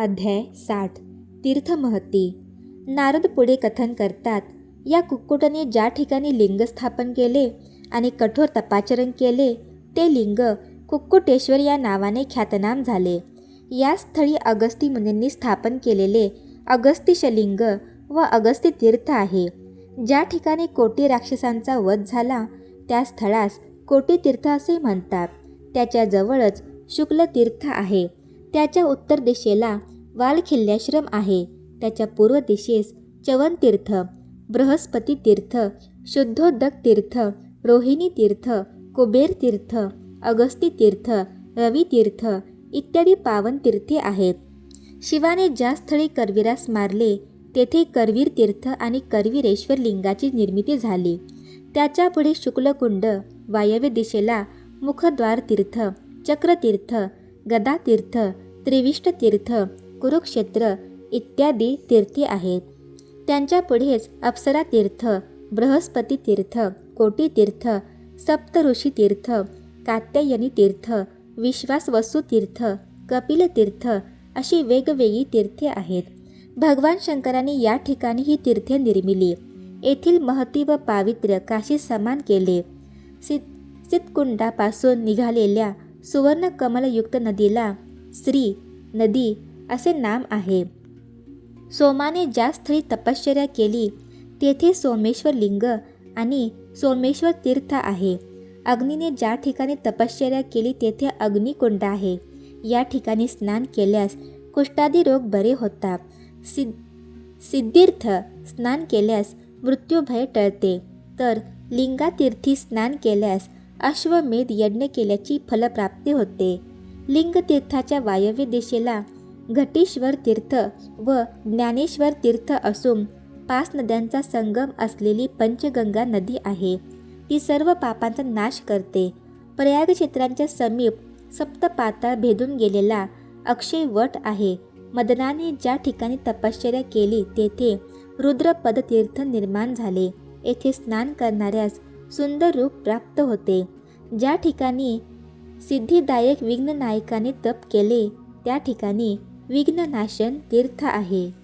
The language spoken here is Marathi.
अध्याय साठ. तीर्थमहती. नारद पुढे कथन करतात या कुक्कुटाने ज्या ठिकाणी लिंग स्थापन केले आणि कठोर तपाचरण केले ते लिंग कुक्कुटेश्वर या नावाने ख्यातनाम झाले. या स्थळी अगस्ती मुनींनी स्थापन केलेले अगस्तिशलिंग व अगस्ती तीर्थ आहे. ज्या ठिकाणी कोटी राक्षसांचा वध झाला त्या स्थळास कोटी तीर्थ असे म्हणतात. त्याच्याजवळच शुक्ल तीर्थ आहे. त्याच्या उत्तर दिशेला वालखिल्ल्याश्रम आहे. त्याच्या पूर्व दिशेस चवनतीर्थ बृहस्पती तीर्थ शुद्धोदक तीर्थ रोहिणी तीर्थ कुबेर तीर्थ अगस्ती तीर्थ रवितीर्थ इत्यादी पावन तीर्थे आहेत. शिवाने ज्या स्थळी करवीरास मारले तेथे करवीर तीर्थ आणि करवीरेश्वर लिंगाची निर्मिती झाली. त्याच्यापुढे शुक्लकुंड वायव्य दिशेला मुखद्वार तीर्थ चक्रतीर्थ गदातीर्थ त्रिविष्ट तीर्थ कुरुक्षेत्र इत्यादी तीर्थे आहेत. त्यांच्या पुढेच अप्सरा तीर्थ बृहस्पती तीर्थ कोटी तीर्थ सप्तऋषी तीर्थ कात्यायनी तीर्थ विश्वास तीर्थ कपिल तीर्थ अशी वेगवेगळी तीर्थे आहेत. भगवान शंकरांनी या ठिकाणी ही तीर्थे निर्मिली. येथील महती व पावित्र्य काशी समान केले. सित सितकुंडापासून निघालेल्या सुवर्ण कमलयुक्त नदीला श्री नदी असे नाम आहे. सोमाने ज्या स्थळी तपश्चर्या केली तेथे सोमेश्वर लिंग आणि सोमेश्वर तीर्थ आहे. अग्नीने ज्या ठिकाणी तपश्चर्या केली तेथे अग्निकुंड आहे. या ठिकाणी स्नान केल्यास कुष्ठादी रोग बरे होतात. सिद्ध सिद्धीर्थ स्नान केल्यास मृत्यूभय टळते. तर लिंगातीर्थी स्नान केल्यास अश्वमेध यज्ञ केल्याची फलप्राप्ती होते. लिंगतीर्थाच्या वायव्य दिशेला घटीश्वर तीर्थ व ज्ञानेश्वर तीर्थ असून पाच नद्यांचा संगम असलेली पंचगंगा नदी आहे. ती सर्व पापांचा नाश करते. प्रयाग क्षेत्रांच्या समीप सप्तपाताळ भेदून गेलेला अक्षय वट आहे. मदनाने ज्या ठिकाणी तपश्चर्या केली तेथे रुद्रपद तीर्थ निर्माण झाले. येथे स्नान करणाऱ्यास सुंदर रूप प्राप्त होते. ज्या ठिकाणी सिद्धिदायक विघ्ननायकाने तप केले त्या ठिकाणी विघ्ननाशन तीर्थ आहे.